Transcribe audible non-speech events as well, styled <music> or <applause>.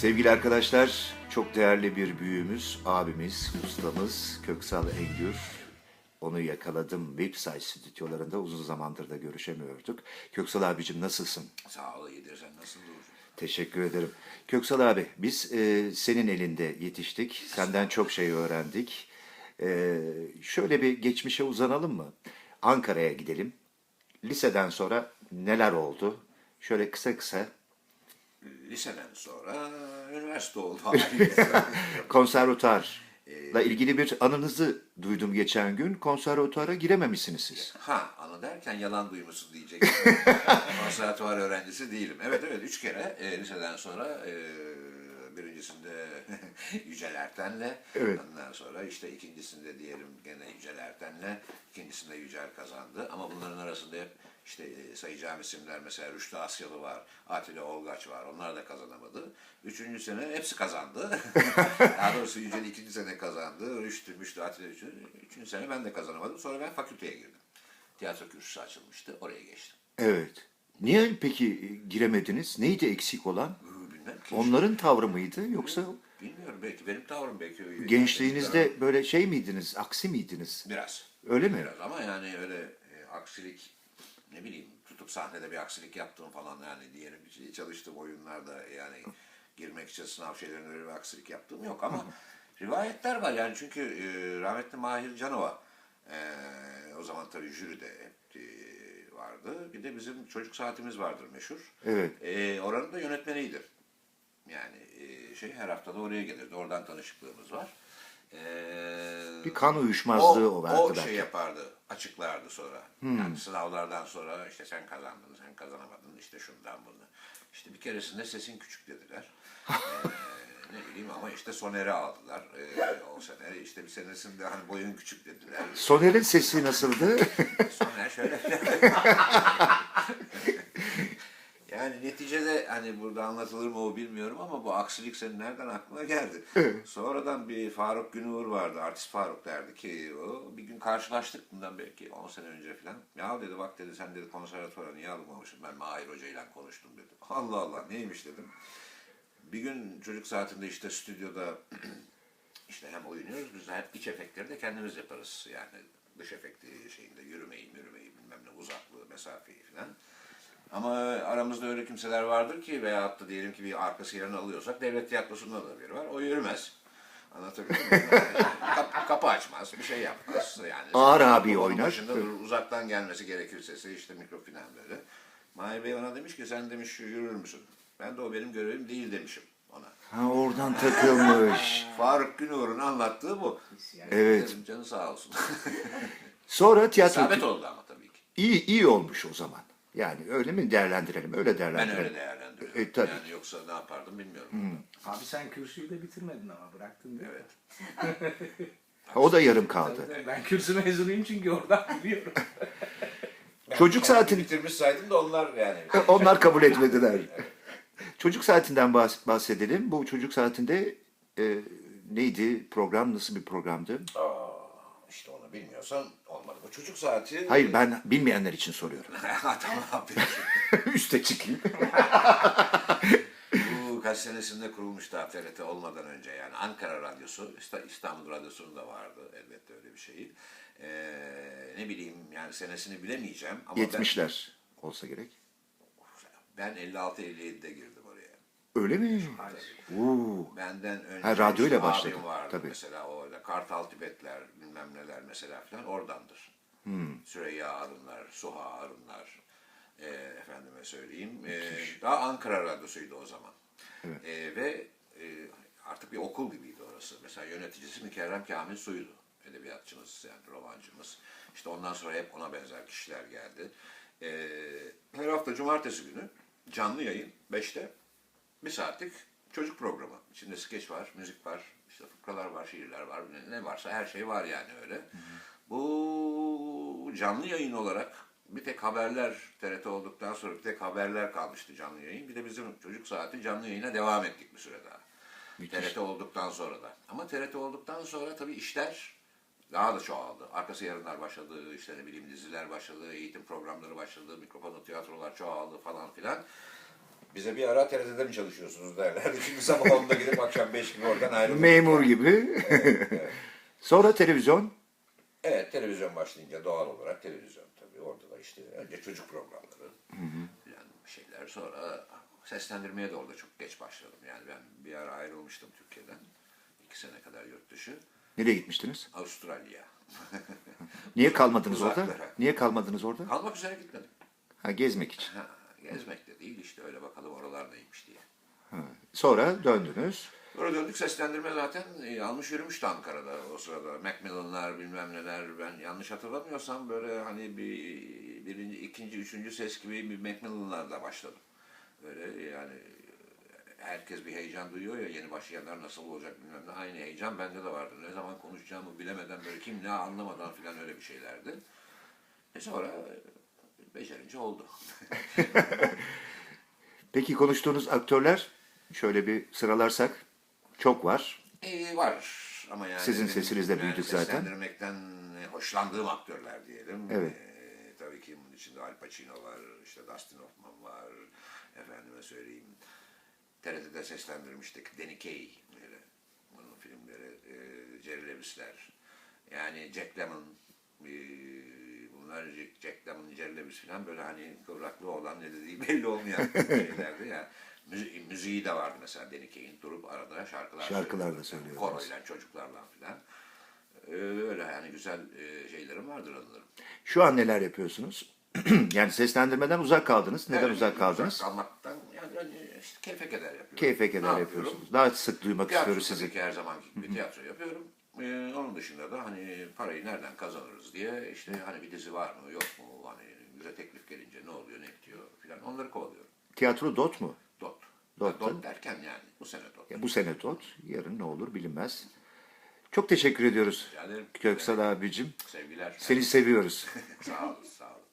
Sevgili arkadaşlar, çok değerli bir büyüğümüz, abimiz, ustamız Köksal Engür. Onu yakaladım web site stüdyolarında uzun zamandır da görüşemiyorduk. Köksal abicim nasılsın? Sağ ol iyidir sen nasıl Uğurcuğum? Teşekkür ederim. Köksal abi, biz e, senin elinde yetiştik. Senden çok şey öğrendik. E, şöyle bir geçmişe uzanalım mı? Ankara'ya gidelim. Liseden sonra neler oldu? Şöyle kısa kısa Liseden sonra üniversite oldu. <laughs> konservatuarla ilgili bir anınızı duydum geçen gün. Konservatuara girememişsiniz siz. ha anı derken yalan duymuşsun diyecek. <laughs> Konservatuvar öğrencisi değilim. Evet evet üç kere e, liseden sonra e, birincisinde <laughs> Yücel Erten'le Evet. ondan sonra işte ikincisinde diyelim gene Yücel Erten'le ikincisinde Yücel kazandı. Ama bunların arasında hep işte e, sayacağım isimler mesela Rüştü Asyalı var, Atilla Olgaç var. Onlar da kazanamadı. Üçüncü sene hepsi kazandı. <laughs> Daha doğrusu Yücel ikinci sene kazandı. Rüştü, Müştü, Atilla üçüncü. Üçüncü sene ben de kazanamadım. Sonra ben fakülteye girdim. Tiyatro kürsüsü açılmıştı. Oraya geçtim. Evet. Niye peki giremediniz? Neydi eksik olan? Ki. Onların tavrı mıydı yoksa Bilmiyorum belki benim tavrım belki. gençliğinizde böyle şey miydiniz, aksi miydiniz? Biraz. Öyle mi? Biraz ama yani öyle e, aksilik ne bileyim tutup sahnede bir aksilik yaptığım falan yani diyelim bir çalıştığım oyunlarda yani girmek için sınav şeylerinde öyle bir aksilik yaptığım yok ama <laughs> rivayetler var yani çünkü e, rahmetli Mahir Canova e, o zaman tabii jüride hep e, vardı. Bir de bizim çocuk saatimiz vardır meşhur. Evet. E, oranın da yönetmeniydi. Yani e, şey her hafta da oraya gelirdi. Oradan tanışıklığımız var. E, Bir kan uyuşmazlığı o, o belki. şey yapardı, açıklardı sonra. Yani sınavlardan sonra işte sen kazandın, sen kazanamadın, işte şundan bunu. İşte bir keresinde sesin küçük dediler. Ee, ne bileyim ama işte Soner'i aldılar ee, o sene. işte bir senesinde hani boyun küçük dediler. Soner'in sesi nasıldı? Soner şöyle <laughs> hani burada anlatılır mı o bilmiyorum ama bu aksilik senin nereden aklına geldi? <laughs> Sonradan bir Faruk Günür vardı, artist Faruk derdi ki o bir gün karşılaştık bundan belki 10 sene önce falan. Ya dedi bak dedi sen dedi konservatuara niye alınmamışsın? Ben Mahir Hoca ile konuştum dedi. <laughs> Allah Allah neymiş dedim. Bir gün çocuk saatinde işte stüdyoda <clears throat> işte hem oynuyoruz biz hep iç efektleri de kendimiz yaparız. Yani dış efekti şeyinde yürümeyi, yürümeyi bilmem ne uzaklığı, mesafeyi falan. Ama aramızda öyle kimseler vardır ki veyahut da diyelim ki bir arkası yerini alıyorsak devlet tiyatrosunda da biri var. O yürümez. Anlatabiliyor muyum? Yani kap- kapı açmaz, bir şey yapmaz. Yani Ağır abi oynar. başında durur, uzaktan gelmesi gerekir sesi işte mikro falan böyle. Mahir Bey bana demiş ki sen demiş yürür müsün? Ben de o benim görevim değil demişim ona. Ha oradan takılmış. <laughs> Faruk Günur'un anlattığı bu. Evet. Dedim, canı sağ olsun. Sonra tiyatro İsabet oldu ama tabii ki. iyi iyi olmuş o zaman. Yani öyle mi değerlendirelim? Öyle Ben değerlendirelim. öyle değerlendiriyorum. E, tabii. Yani yoksa ne yapardım bilmiyorum. Abi sen kürsüyü de bitirmedin ama bıraktın değil mi? Evet. <laughs> O da yarım kaldı. Tabii, Ben kürsü mezunuyum çünkü oradan <laughs> biliyorum. <laughs> Çocuk saatini Bitirmiş saydım da onlar yani. onlar kabul etmediler. Çocuk saatinden bahs- bahsedelim. Bu çocuk saatinde e, neydi? Program nasıl bir programdı? Aa, işte onu bilmiyorsan olmadı. Bu çocuk saati... Hayır ben bilmeyenler için soruyorum. <laughs> Ha, tamam peki. <laughs> Üste çıkayım. Bu kaç senesinde kurulmuştu TRT olmadan önce yani Ankara Radyosu, İsta- İstanbul Radyosu'nun da vardı elbette öyle bir şeyi. Ee, ne bileyim yani senesini bilemeyeceğim ama ben, 70'ler olsa gerek. ben 56-57'de girdim. Öyle mi? Oo. Benden önce Ha, radyoyla başladı, vardı tabii. mesela o öyle Kartal Tibetler bilmem neler mesela falan oradandır. Hmm. Süreyya Arınlar, Suha Arınlar e, efendime söyleyeyim. E, daha Ankara Radyosu'ydu o zaman. E, ve e, artık bir okul gibiydi orası. Mesela yöneticisi Mükerrem Kamil Suydu. Edebiyatçımız yani romancımız. İşte ondan sonra hep ona benzer kişiler geldi. E, her hafta cumartesi günü canlı yayın 5'te bir saatlik çocuk programı. İçinde skeç var, müzik var, işte fıkralar var, şiirler var, ne, varsa her şey var yani öyle. Bu canlı yayın olarak bir tek haberler TRT olduktan sonra bir tek haberler kalmıştı canlı yayın. Bir de bizim çocuk saati canlı yayına devam ettik bir süre daha. TRT olduktan sonra da. Ama TRT olduktan sonra tabii işler daha da çoğaldı. Arkası yarınlar başladı, işte ne bileyim diziler başladı, eğitim programları başladı, mikrofonlu tiyatrolar çoğaldı falan filan. Bize bir ara TRT'de mi çalışıyorsunuz derlerdi. Şimdi sabah 10'da gidip akşam 5 gibi oradan ayrıldık. Memur gibi. Evet. <laughs> Sonra televizyon. Evet televizyon başlayınca doğal olarak televizyon tabii. Orada da işte önce çocuk programları falan şeyler. Sonra seslendirmeye de orada çok geç başladım. Yani ben bir ara ayrılmıştım Türkiye'den. iki sene kadar yurt dışı. Nereye gitmiştiniz? Avustralya. Niye kalmadınız orada? Uzaklara. Niye kalmadınız orada? Kalmak üzere gitmedim. Ha, gezmek için. Ha, gezmek de değil işte öyle bakalım oralar neymiş diye. Sonra döndünüz. Sonra döndük seslendirme zaten e, almış yürümüştü Ankara'da o sırada. Macmillan'lar bilmem neler ben yanlış hatırlamıyorsam böyle hani bir birinci, ikinci, üçüncü ses gibi bir Macmillan'larla başladım. Böyle yani herkes bir heyecan duyuyor ya yeni başlayanlar nasıl olacak bilmem ne. Aynı heyecan bende de vardı. Ne zaman konuşacağımı bilemeden böyle kim ne anlamadan filan öyle bir şeylerdi. E sonra e, becerince oldu. <laughs> Peki konuştuğunuz aktörler şöyle bir sıralarsak çok var. Ee, var ama yani Sizin benim sesinizle yani büyüdük zaten. Seslendirmekten hoşlandığım aktörler diyelim. Evet. Ee, tabii ki bunun içinde Al Pacino var, işte Dustin Hoffman var, efendime söyleyeyim. TRT'de seslendirmiştik Kaye, böyle. Bunun filmleri, e, Jerry Lewis'ler. Yani Jack Lemmon, bunlar Jack, Lemmon, Lewis falan böyle hani kıvraklı olan ne dediği belli olmayan <laughs> şeylerdi ya. Müzi- müziği de vardı mesela Danny Kaye'in durup arada şarkılar, Şarkılar da söylüyordu. Koroyla, çocuklarla falan. Ee, öyle yani güzel e, şeylerim vardır anılarım. Şu an neler yapıyorsunuz? <clears throat> yani seslendirmeden uzak kaldınız. Neden Evet, uzak kaldınız? Uzak kalmaktan yani hani işte keyfe keder yapıyorum. Keyfe keder yapıyorsunuz. Daha sık duymak Tiyatro istiyoruz sizi. her zamanki gibi tiyatro yapıyorum. Ee, onun dışında da hani parayı nereden kazanırız diye işte hani bir dizi var mı yok mu hani bize teklif gelince ne oluyor ne bitiyor filan onları kovalıyorum. Tiyatro dot mu? Dot. Dot, dot derken yani bu sene dot. Ya bu sene dot yarın ne olur bilinmez. Çok teşekkür ediyoruz Köksal abicim. Sevgiler. Seni seviyoruz. <laughs> sağ olun sağ olun.